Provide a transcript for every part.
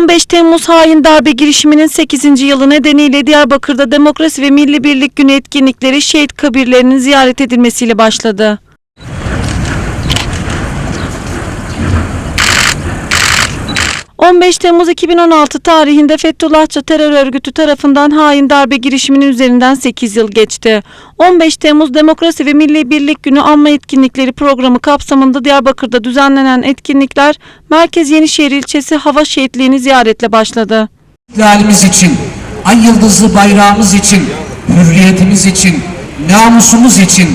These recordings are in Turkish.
15 Temmuz hain darbe girişiminin 8. yılı nedeniyle Diyarbakır'da Demokrasi ve Milli Birlik Günü etkinlikleri şehit kabirlerinin ziyaret edilmesiyle başladı. ...15 Temmuz 2016 tarihinde Fethullahçı terör örgütü tarafından hain darbe girişiminin üzerinden 8 yıl geçti. 15 Temmuz Demokrasi ve Milli Birlik Günü anma etkinlikleri programı kapsamında Diyarbakır'da düzenlenen etkinlikler Merkez Yenişehir ilçesi hava şehitliğini ziyaretle başladı. İhlalimiz için, ay yıldızlı bayrağımız için, hürriyetimiz için, namusumuz için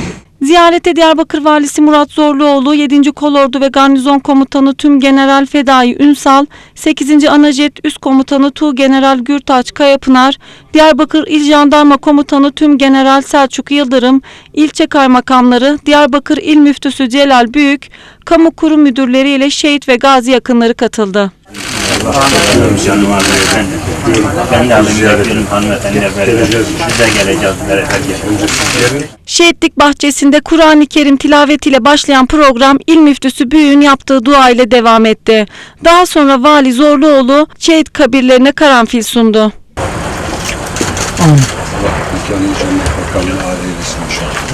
Ziyarete Diyarbakır Valisi Murat Zorluoğlu, 7. Kolordu ve Garnizon Komutanı Tüm General Fedai Ünsal, 8. Anajet Üst Komutanı Tu General Gürtaç Kayapınar, Diyarbakır İl Jandarma Komutanı Tüm General Selçuk Yıldırım, ilçe kaymakamları, Diyarbakır İl Müftüsü Celal Büyük, kamu kurum müdürleri ile şehit ve gazi yakınları katıldı. Canım abi ben, de de geleceğiz. Şehitlik bahçesinde Kur'an-ı Kerim tilavetiyle başlayan program İl Müftüsü Büyük'ün yaptığı dua ile devam etti. Daha sonra Vali Zorluoğlu şehit kabirlerine karanfil sundu. Allah mekanı cennet eylesin inşallah.